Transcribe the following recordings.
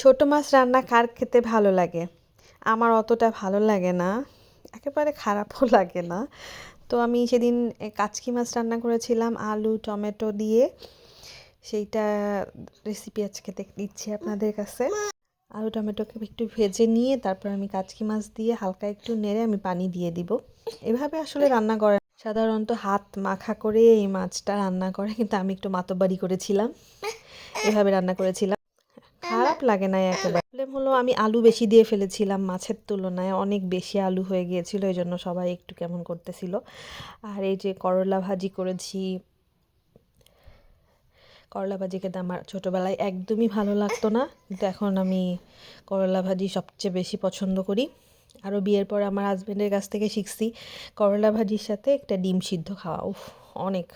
ছোট মাছ রান্না কার খেতে ভালো লাগে? আমার অতটা ভালো লাগে না। একেবারে খারাপও লাগে না। তো আমি সেদিন কাচকি মাছ রান্না করেছিলাম, আলু, টমেটো দিয়ে। সেইটা রেসিপি আজকে দিচ্ছি আপনাদের কাছে। আলু, টমেটোকে একটু ভেজে নিয়ে তারপর আমি কাচকি মাছ দিয়ে হালকা একটু নেড়ে আমি পানি দিয়ে দিব। এভাবে আসলে রান্না করে সাধারণত হাত মাখা করে এই মাছটা রান্না করে, কিন্তু আমি একটু মাতব্বাড়ি করেছিলাম। এভাবে রান্না করেছিলাম। খারাপ লাগে না একেবারে। প্রবলেম হলো আমি আলু বেশি দিয়ে ফেলেছিলাম মাছের তুলনায়, অনেক বেশি আলু হয়ে গিয়েছিল এই জন্য সবাই একটু কেমন করতেছিল। আর এই যে করলা ভাজি করেছি, করলা ভাজি খেতে আমার ছোটোবেলায় একদমই ভালো লাগতো না, কিন্তু এখন আমি করলা ভাজি সবচেয়ে বেশি পছন্দ করি। আরও বিয়ের পর আমার হাজব্যান্ডের কাছ থেকে শিখছি, করলা ভাজির সাথে একটা ডিম সিদ্ধ খাওয়া, উফ, অনেক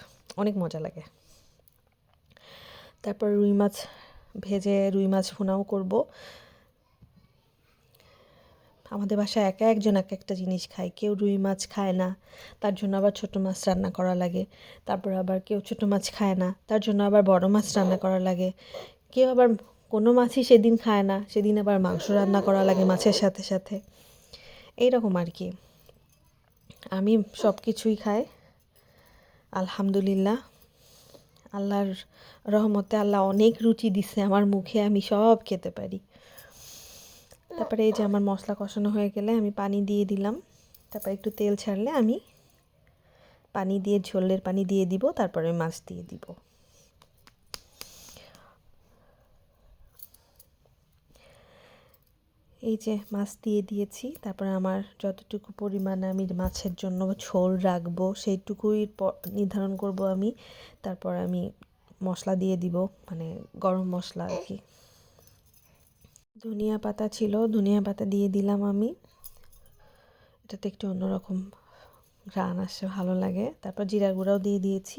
অনেক মজা লাগে। তারপর রুই মাছ ভেজে রুই মাছ ভুনাও করব। আমাদের বাসায় একা একজন এক একটা জিনিস খায়। কেউ রুই মাছ খায় না, তার জন্য আবার ছোটো মাছ রান্না করা লাগে। তারপর আবার কেউ ছোটো মাছ খায় না, তার জন্য আবার বড় মাছ রান্না করা লাগে। কেউ আবার কোনো মাছই সেদিন খায় না, সেদিন আবার মাংস রান্না করা লাগে মাছের সাথে সাথে। এইরকম আর কি। আমি সব কিছুই খাই। আলহামদুলিল্লাহ। আল্লাহর রহমতে আল্লাহ অনেক রুচি দিছে আমার মুখে, আমি সব খেতে পারি। তারপরে এই যে আমার মশলা কষানো হয়ে গেলে আমি পানি দিয়ে দিলাম। তারপরে একটু তেল ছাড়লে আমি পানি দিয়ে, ঝোলের পানি দিয়ে দিব, তারপরে মাছ দিয়ে দিব। এই যে মাছ দিয়ে দিয়েছি, তারপরে আমার যতটুকু পরিমাণে আমি মাছের জন্য ঝোল রাখব সেইটুকুই নির্ধারণ করব আমি। তারপর আমি মশলা দিয়ে দিব মানে গরম মশলা আর কি। ধনিয়া পাতা ছিল, ধনিয়া পাতা দিয়ে দিলাম আমি। এটাতে একটু অন্যরকম ঘ্রাণ আসে, ভালো লাগে। তারপর জিরা গুঁড়াও দিয়ে দিয়েছি।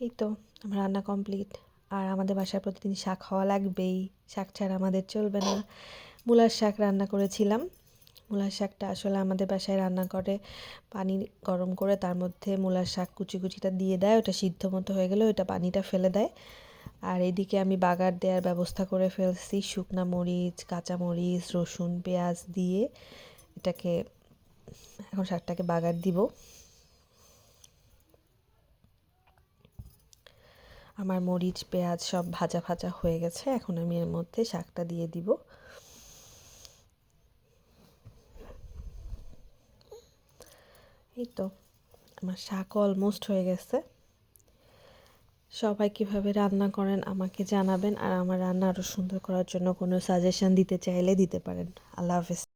এই তো রান্না কমপ্লিট। আর আমাদের বাসায় প্রতিদিন শাক খাওয়া লাগবেই। শাক ছাড়া আমাদের চলবে না। মূলার শাক রান্না করেছিলাম। মূলার শাকটা আসলে আমাদের বাসায় রান্না করে, পানি গরম করে তার মধ্যে মূলার শাক কুচি কুচিটা দিয়ে দেয়, ওটা সিদ্ধ মতো হয়ে গেলে ওটা পানিটা ফেলে দেয়। আর এদিকে আমি বাগার দেওয়ার ব্যবস্থা করে ফেলছি, শুকনা মরিচ, কাঁচা মরিচ, রসুন, পেঁয়াজ দিয়ে এটাকে এখন শাকটাকে বাগার দিব। আমার মরিচ, পেঁয়াজ সব ভাজা ভাজা হয়ে গেছে, এখন আমি এর মধ্যে শাকটা দিয়ে দিব। এই তো, আমার শাক অলমোস্ট হয়ে গেছে। সবাই কীভাবে রান্না করেন আমাকে জানাবেন, আর আমার রান্না আরও সুন্দর করার জন্য কোনো সাজেশন দিতে চাইলে দিতে পারেন। আল্লাহ হাফেজ।